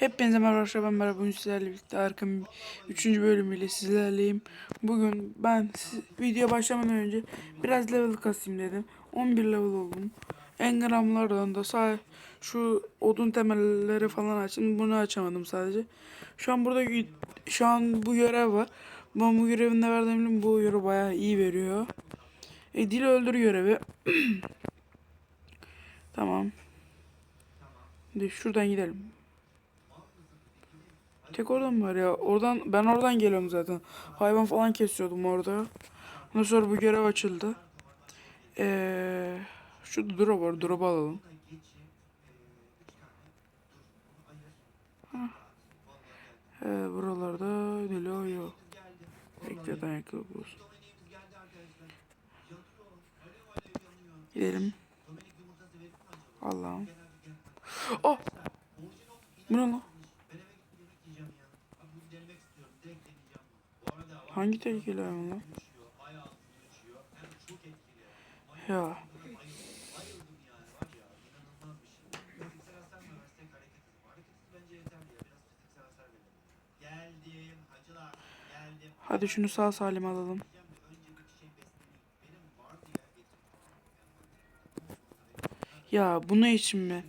Hepinize merhaba arkadaşlar ben Merhaba bugün sizlerle birlikte Arkam 3. bölümüyle sizlerleyim. Bugün ben video başlamadan önce biraz level kasayım dedim. 11 level oldum. Engramlardan da sağ şu odun temelleri falan açtım. Bunu açamadım sadece. Şu an burada şu an bu görev var. Ben bu görevin ne verdiğimi. Bu görev bayağı iyi veriyor. E, dil öldür görevi. tamam. Şimdi şuradan gidelim. Tek oradan var ya. Oradan ben oradan geliyorum zaten. Hayvan falan kesiyordum orada. Ondan sonra bu görev açıldı. Ee, şu drop var. Drop'u alalım. Ee, buralarda delo yok. Bekle dayanıklı olsun. Gidelim. Allah'ım. Oh! Bu ne lan? Hangi tehlikeli hayvan lan? Ya. Hadi şunu sağ salim alalım. Ya getirdim. Ya bu ne için mi?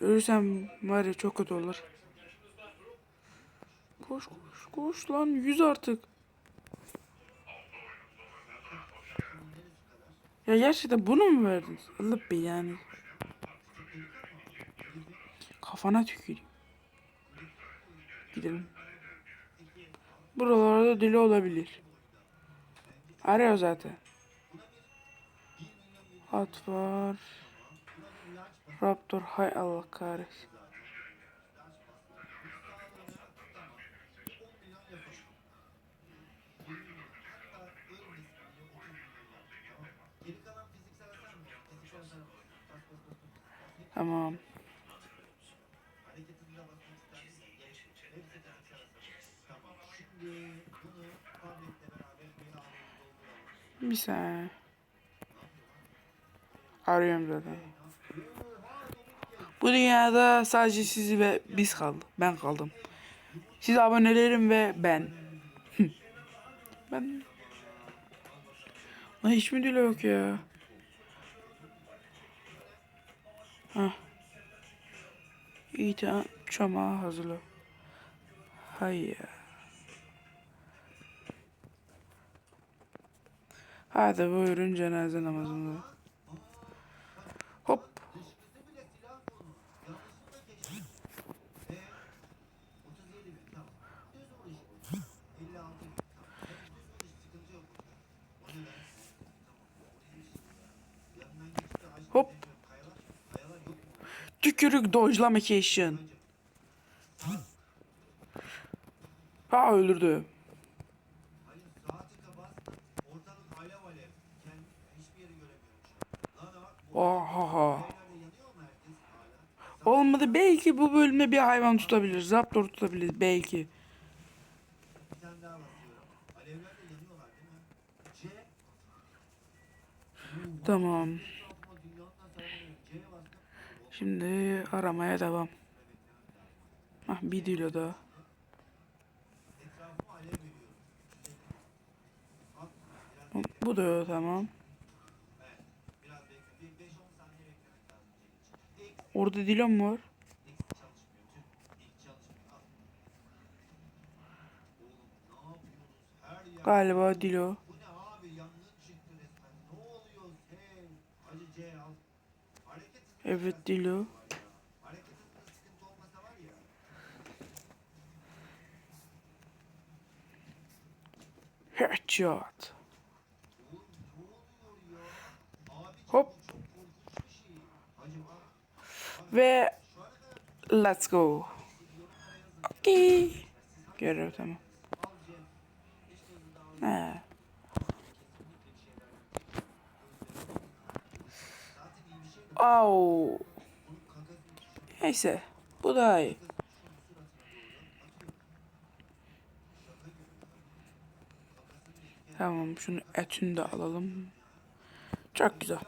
Ölürsem var ya çok kötü olur. Koş koş koş lan yüz artık. Ya gerçekten bunu mu verdiniz? Allah be yani. Kafana tüküreyim. Gidelim. Buralarda deli olabilir. Arıyor zaten. At var. Raptor hay Allah kahretsin. Beraber bir saniye. Arıyorum zaten. Bu dünyada sadece siz ve biz kaldık. Ben kaldım. Siz abonelerim ve ben. ben... Lan hiç mi dili yok ya? İyi tamam. Çamağı hazırla. Hay ya. Hadi buyurun cenaze namazında. Hop. Dışkısı bile silah konu. Yanlışlıkla geçti. Ve 37 bin. Tamam. Düz vuruş. 56 bin. Tamam. Hep düz vuruş. Sıkıntı yok. O ne lan? Tamam. O neymiş? Yanından geçti. Aşağı Hop. demiyorum. Kayalar. Kayalar yok mu? Tükürük dodge'lamacation. Ha öldürdü. Hayır saati kapat. Ortalık alev alev. Kendi hiçbir yeri göremiyorum şu an. Lan bak. Bu Oha. Evlerde yanıyor mu herkes hala? Olmadı belki bu bölümde bir hayvan tutabilir. Raptor tutabilir belki. Bir Şimdi aramaya devam. Ah bir dilo daha. Bu da tamam. Evet. Biraz bekle. Bir 5-10 var ya. Headshot. Hop. Ve let's go. Okey. Görev tamam. al Cem. Hiç de hızlı daha He. kesinlikle bir şeyler yok. Zaten iyi bir şey de Au. Neyse. Bu daha iyi. Tamam şunu etini de alalım. Çok güzel.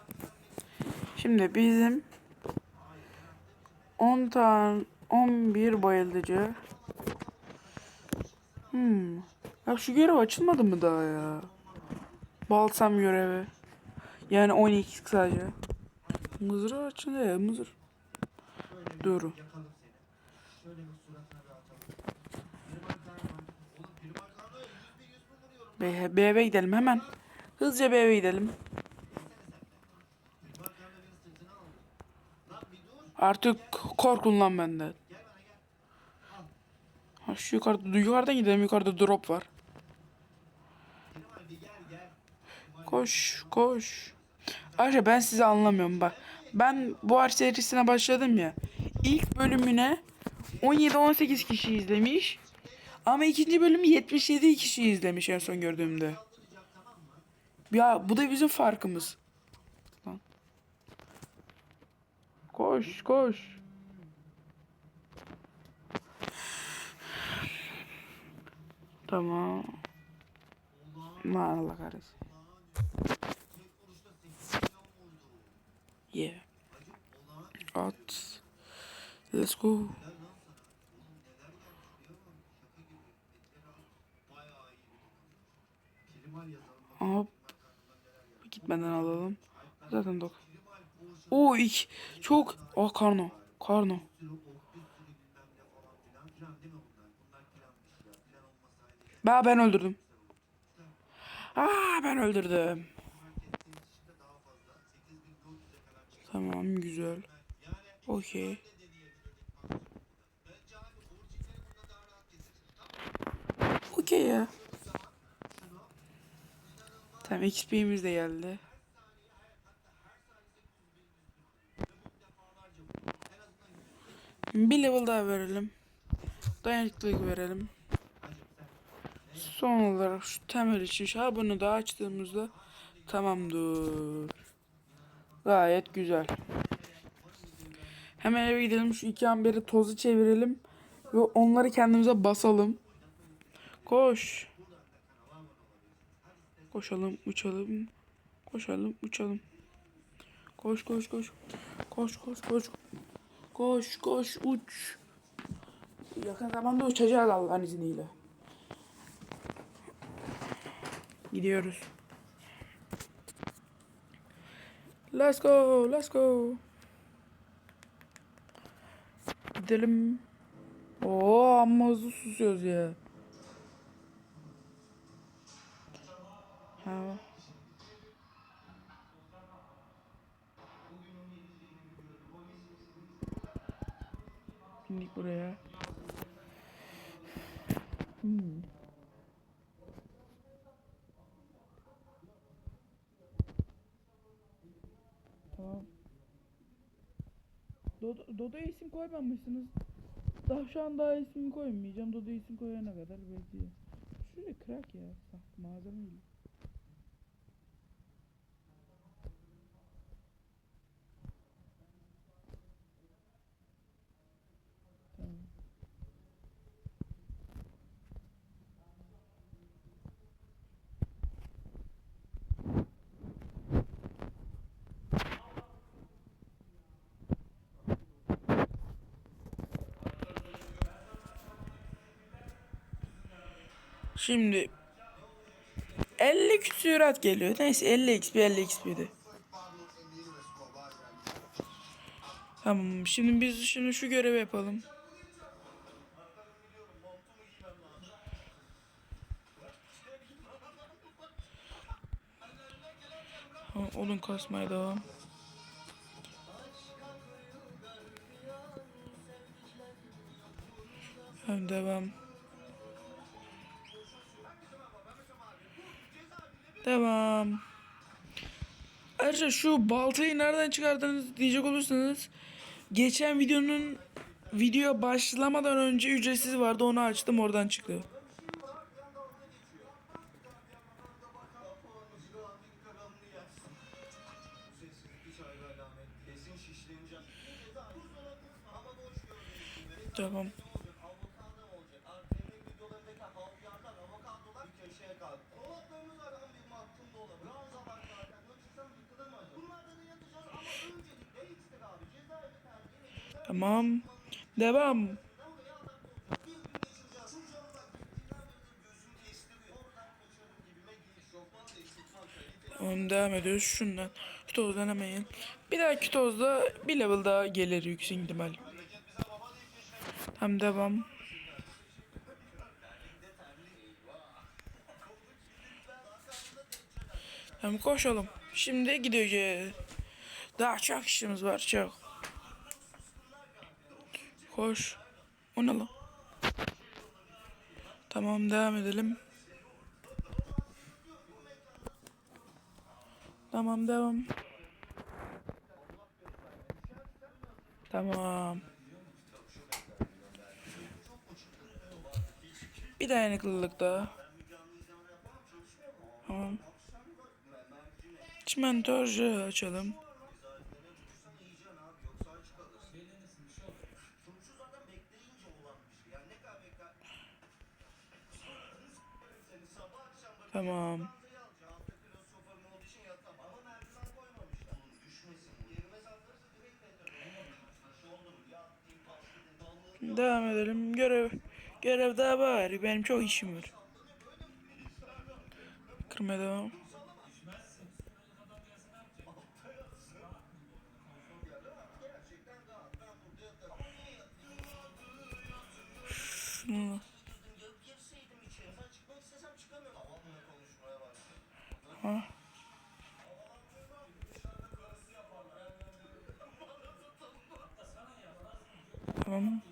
Şimdi bizim 10 tane 11 bayıldıcı. Hmm. Ya şu görev açılmadı mı daha ya? Balsam görevi. Yani 12 sadece. Mızrağı açın ya mızır. Dur. Yakalım seni. Şöyle bir suratına bir atalım. Primark var. Oğlum Primark Karno'ya 100 bin 100 bin vuruyorum. B- B'ye gidelim hemen. Hızlıca gidelim. Bir dur. Artık korkun lan benden. Ha, şu yukarıda, yukarıdan gidelim. Yukarıda drop var. Koş koş. Ayrıca ben sizi anlamıyorum bak. Ben bu harç serisine başladım ya. İlk bölümüne 17-18 kişi izlemiş. Ama ikinci bölümü 77 kişi izlemiş en son gördüğümde. Ya bu da bizim farkımız. Koş koş. Tamam. Allah kahretsin. Tek vuruşta 8 milyon vurdu. Yeah. Acı olağan At. Let's go. Helal lan sana. Oğlum neler gelmiş biliyor musun? Şaka gibi. Etleri al. Bayağı iyi bir takım. Primal yazalım. Hop. Gitmeden alalım. Zaten dok. Primal Porsche Oo ilk. Çok. Oh karno. Karno. bir sürü ok, bir sürü bilmem ne falan filan. Filan değil mi bunlar? Bunlar filanmış ya. Filan olmasaydı Ben ben öldürdüm. Aa ben öldürdüm. market dışında daha fazla. 8400'e kadar çıktı. Tamam güzel. Okey. Ya. Tamam XP'miz de geldi. Bir level daha verelim. Dayanıklılık verelim. Son olarak şu temel için şu bunu da açtığımızda tamamdır. Gayet güzel. Hemen eve gidelim şu iki amberi tozu çevirelim ve onları kendimize basalım. Koş. Koşalım, uçalım. Koşalım, uçalım. Koş, koş, koş. Koş, koş, koş. Koş, koş, uç. Yakın zamanda uçacağız Allah'ın izniyle. Gidiyoruz. Let's go, let's go. Gidelim. Oo amma hızlı susuyoruz ya. Ha. Bindik buraya. Hmm. Tamam. Dodo, Dodo'ya isim koymamışsınız. Daha şu an daha ismini koymayacağım. Dodo'ya isim koyana kadar bekliyorum. Şöyle kırak ya. Sah- Şimdi 50 küsurat geliyor. Neyse 50 XP 50 XP'di. Tamam şimdi biz şimdi şu görevi yapalım. Odun kasmaya devam. Devam. Devam. Ayrıca şu baltayı nereden çıkardınız diyecek olursanız geçen videonun video başlamadan önce ücretsiz vardı onu açtım oradan çıktı. Tamam. Tamam. Devam. Tamam devam ediyoruz. Şundan. Kütoz denemeyin. Bir daha Kütoz'da bir level daha gelir yüksek ihtimal. Tamam devam. Tamam koşalım. Şimdi gideceğiz. Daha çok işimiz var çok. Koş. O ne lan? Tamam devam edelim. Tamam devam. Tamam. Bir dayanıklılık daha. Tamam. Çimentorcu açalım. Tamam. Devam edelim. Görev görev daha var. Benim çok işim var. Kırmaya devam. Şunu. Ha. Tamam.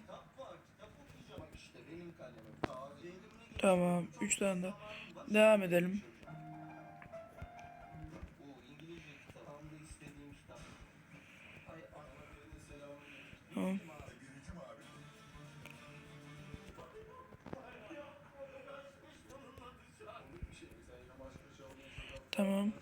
Kitap okuyacağım. İşte benim kalemim. Tarih. Elimle Tamam. Üç tane daha. Devam edelim. Sen?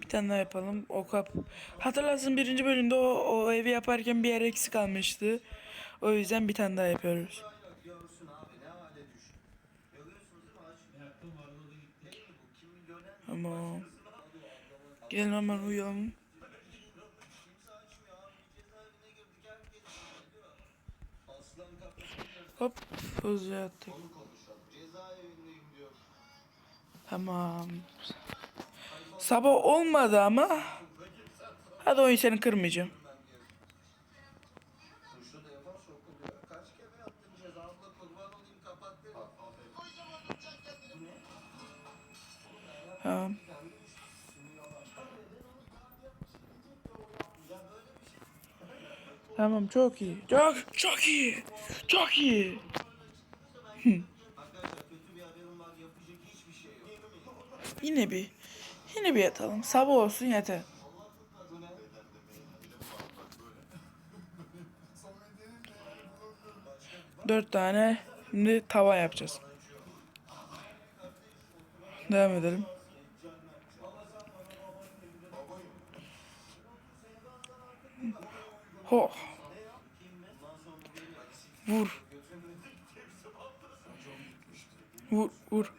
Bir tane daha yapalım. O kap. Hatırlarsın birinci bölümde o, o evi yaparken bir yer eksik kalmıştı. O yüzden bir tane daha yapıyoruz. Yok görsün abi ne Hop. Hızlı diyor. Tamam. Sabah olmadı ama. Hadi oyun seni kırmayacağım. Suçlu Tamam. Çok iyi. Çok çok iyi. Çok iyi. Yine bir yine bir yatalım. Sabah olsun yeter. Dört tane şimdi tava yapacağız. Devam edelim. Ho. Vur. Vur, vur.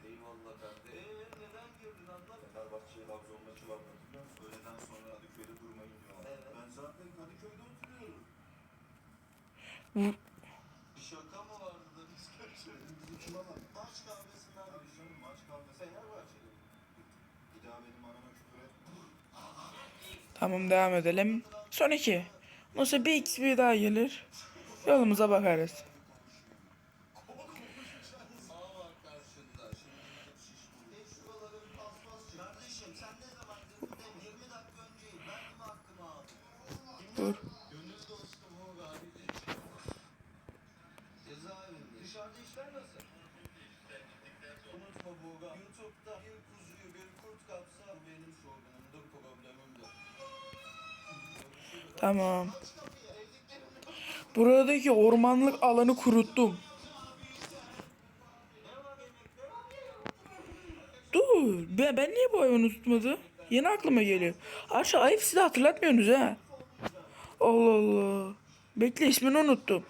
Vur. Etme. Tamam devam edelim. Son iki. Nasıl bir x bir daha gelir. Yolumuza bakarız. Tamam. Buradaki ormanlık alanı kuruttum. Dur. Ben, ben niye bu hayvanı tutmadı? Yeni aklıma geliyor. Aşağı ayıp size hatırlatmıyorsunuz ha. Allah Allah. Bekle ismini unuttum.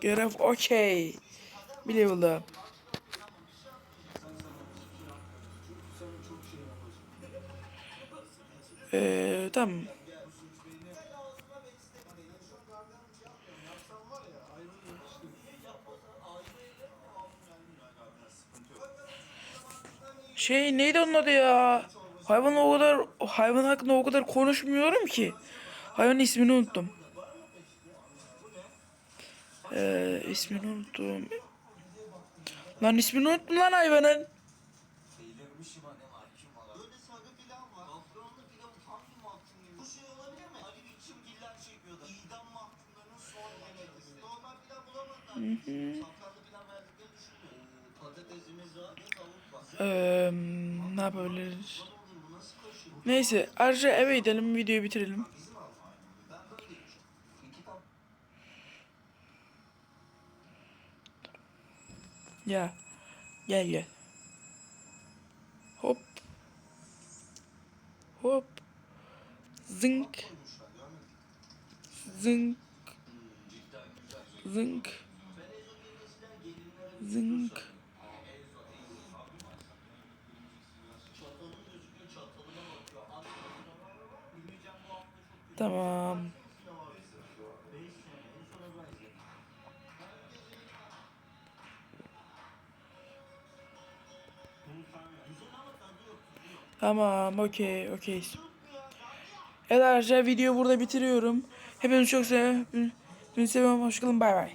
Görev okey. Bir level daha. Ee, tamam. Şey neydi onun adı ya? Hayvan o kadar hayvan hakkında o kadar konuşmuyorum ki. Hayvanın ismini unuttum. Ee, ismini unuttum. Lan ismini unuttum lan hayvanın. Böyle sarı pilav var. Afronlu pilavı tam bir mahkum gibi. Bu şey olabilir mi? Ali biçim giller çekiyordu. İdam mahkumlarının son yemeği. Normal pilav bulamadılar. Safranlı pilav verdiklerini düşünmüyorum. Ee, Patatesimiz var ve tavuk var. Ee, ne yapabiliriz? Lan oğlum bu nasıl kaşık? Neyse ayrıca eve gidelim videoyu bitirelim. Bizim alma aynen. Ben böyle içiyorum. İki tane Ya gel gel. Hop. Hop. Zınk. Zınk. Zınk. Zınk. Tamam. Tamam, okey, okey. Evet arkadaşlar videoyu burada bitiriyorum. Hepinizi çok seviyorum. Hepinizi seviyorum. Hoşçakalın. Bay bay.